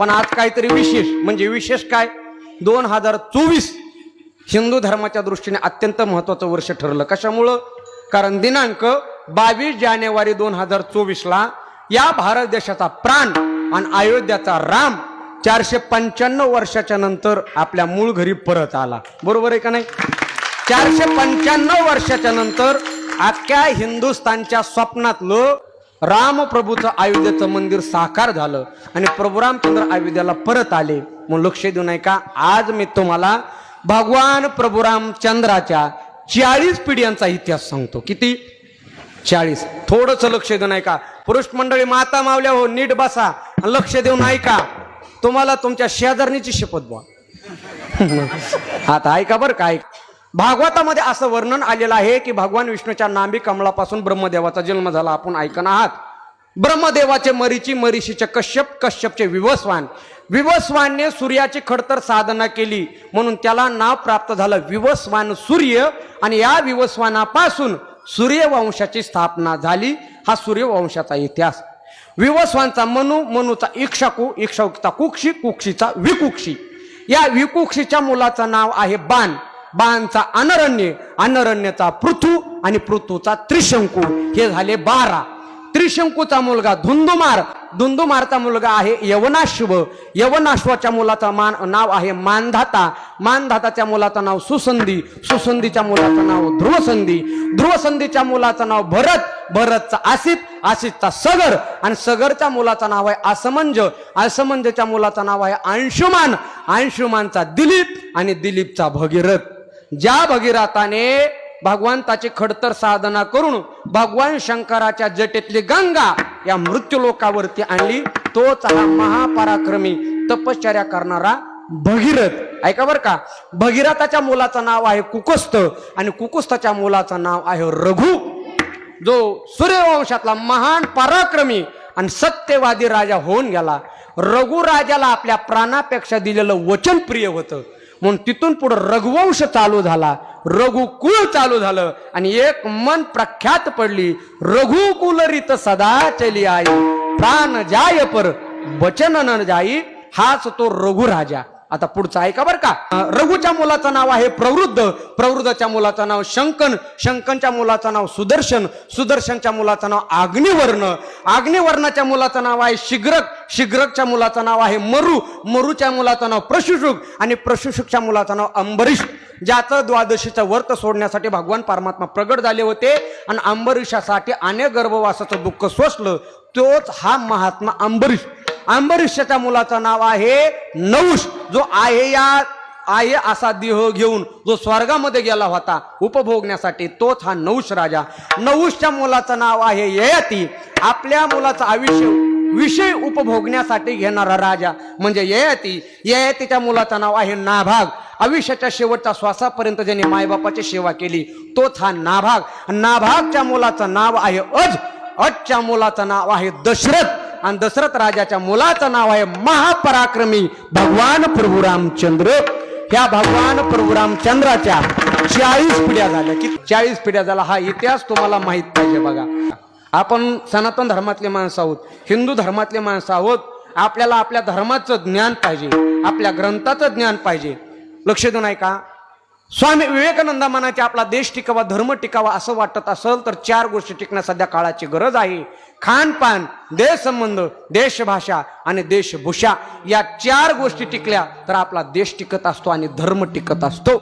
पण आज काहीतरी विशेष. म्हणजे विशेष काय? दोन हजार चोवीस हिंदू धर्माच्या दृष्टीने अत्यंत महत्वाचं वर्ष ठरलं. कशामुळं? कारण दिनांक बावीस जानेवारी दोन हजार चोवीसला या भारत देशाचा प्राण आणि अयोध्याचा राम चारशे पंच्याण्णव वर्षाच्या नंतर आपल्या मूळ घरी परत आला. बरोबर आहे का नाही? चारशे पंच्याण्णव वर्षाच्या नंतर अख्ख्या हिंदुस्थानच्या स्वप्नातलं रामप्रभूचं अयोध्येचं मंदिर साकार झालं आणि प्रभू रामचंद्र अयोध्याला परत आले. मग लक्ष देऊ नये का? आज मी तुम्हाला भगवान प्रभू रामचंद्राच्या चाळीस पिढ्यांचा इतिहास सांगतो. किती? चाळीस. थोडस लक्ष देऊन ऐका पुरुष मंडळी माता मावल्या हो नीट बसा. लक्ष देऊन ऐका. तुम्हाला तुमच्या शेजारणीची शपथ बुवा. आता ऐका बरं काय भागवतामध्ये असं वर्णन आलेलं आहे की भगवान विष्णूच्या नांबी कमळापासून ब्रह्मदेवाचा जन्म झाला. आपण ऐकण आहात. ब्रह्मदेवाचे मरीची मरीशीचे कश्यप कश्यपचे विवस्वान. विवस्वानने सूर्याची खडतर साधना केली. म्हणून त्याला नाव प्राप्त झालं विवस्वान सूर्य. आणि या विवस्वानापासून सूर्यवंशाची स्थापना झाली. हा सूर्यवंशाचा इतिहास. विवस्वांचा मनु मनुचा इक्षाकू इक्षाकुचा कुक्षी कुक्षीचा विकुक्षी. या विकुक्षीच्या मुलाचं नाव आहे बाण. बाणचा अनरण्य अनरण्यचा पृथू आणि पृथूचा त्रिशंकू. हे झाले बारा. त्रिशंकूचा मुलगा धुंदुमार. धुंदुमारचा मुलगा आहे यवनाश्व. यवनाश्वाच्या मुलाचं मान नाव आहे मानधाता. मानधाताच्या मुलाचं नाव सुसंधी. सुसंधीच्या मुलाचं नाव ध्रुवसंधी. ध्रुवसंधीच्या मुलाचं नाव भरत. भरतचा आसित आसितचा सगर. आणि सगरच्या मुलाचं नाव आहे असमंज असमंजच्या मुलाचं नाव आहे अंशुमान. अंशुमानचा दिलीप आणि दिलीपचा भगीरथ. ज्या भगीरथाने भगवंताची खडतर साधना करून भगवान शंकराच्या जटेतली गंगा या मृत्यूलोकावरती आणली तोच हा महापराक्रमी तपश्चर्या करणारा भगीरथ. ऐका बर का? भगीरथाच्या मुलाचं नाव आहे कुकुस्त आणि कुकुस्ताच्या मुलाचं नाव आहे रघु. जो सूर्यवंशातला महान पराक्रमी आणि सत्यवादी राजा होऊन गेला. रघु राजाला आपल्या प्राणापेक्षा दिलेलं वचन प्रिय होतं. म्हणून तिथून पुढे रघुवंश चालू झाला. रघुकुल चालू झालं. आणि एक मन प्रख्यात पडली. रघुकुल रीत सदा चली आई. प्राण जाय पर वचन न जाई. हाच तो रघु राजा आता पुढचं ऐका बरं का? रघुच्या मुलाचं नाव आहे प्रवृद्ध. प्रवृद्धच्या मुलाचं नाव शंकन. शंकनच्या मुलाचं नाव सुदर्शन. सुदर्शनच्या मुलाचं नाव आग्निवर्ण. आग्निवर्णाच्या मुलाचं नाव आहे शिग्रक. शिग्रकच्या मुलाचं नाव आहे मरु. मरूच्या मुलाचं नाव प्रशुशुक आणि प्रशुशुकच्या मुलाचं नाव अंबरीश. ज्याचं द्वादशीचं व्रत सोडण्यासाठी भगवान परमात्मा प्रगट झाले होते आणि अंबरीशासाठी अनेक गर्भवासाचं दुःख सोसलं तोच हा महात्मा अंबरीश. अंबरीशाच्या मुलाचं नाव आहे नौश जो आहे या आहे असा देह घेऊन जो स्वर्गामध्ये गेला होता उपभोगण्यासाठी तोच हा नौश राजा. नऊशच्या मुलाचं नाव आहे ययाती. आपल्या मुलाचं आयुष्य विषय उपभोगण्यासाठी घेणारा राजा म्हणजे ययाती. ययातीच्या मुलाचं नाव आहे नाभाग. आयुष्याच्या शेवटच्या श्वासापर्यंत ज्यांनी मायबापाची सेवा केली तोच हा नाभाग. नाभागच्या मुलाचं नाव आहे अज अजच्या मुलाचं नाव आहे दशरथ. आणि दशरथ राजाच्या मुलाचं नाव आहे महापराक्रमी भगवान प्रभू रामचंद्र ह्या भगवान प्रभू रामचंद्राच्या चाळीस पिढ्या झाल्या. की चाळीस पिढ्या झाला हा इतिहास तुम्हाला माहीत पाहिजे बघा. आपण सनातन धर्मातले माणसं आहोत हिंदू धर्मातले माणसं आहोत आपल्याला आपल्या धर्माचं ज्ञान पाहिजे आपल्या ग्रंथाचं ज्ञान पाहिजे. लक्ष देऊन ऐका का स्वामी विवेकानंद मनाचे आपला देश टिकावा धर्म टिकावा असं वाटत असेल तर चार गोष्टी टिकण्या सध्या काळाची गरज आहे. खानपान देशसंबंध देशभाषा आणि देशभूषा या चार गोष्टी टिकल्या तर आपला देश टिकत असतो आणि धर्म टिकत असतो.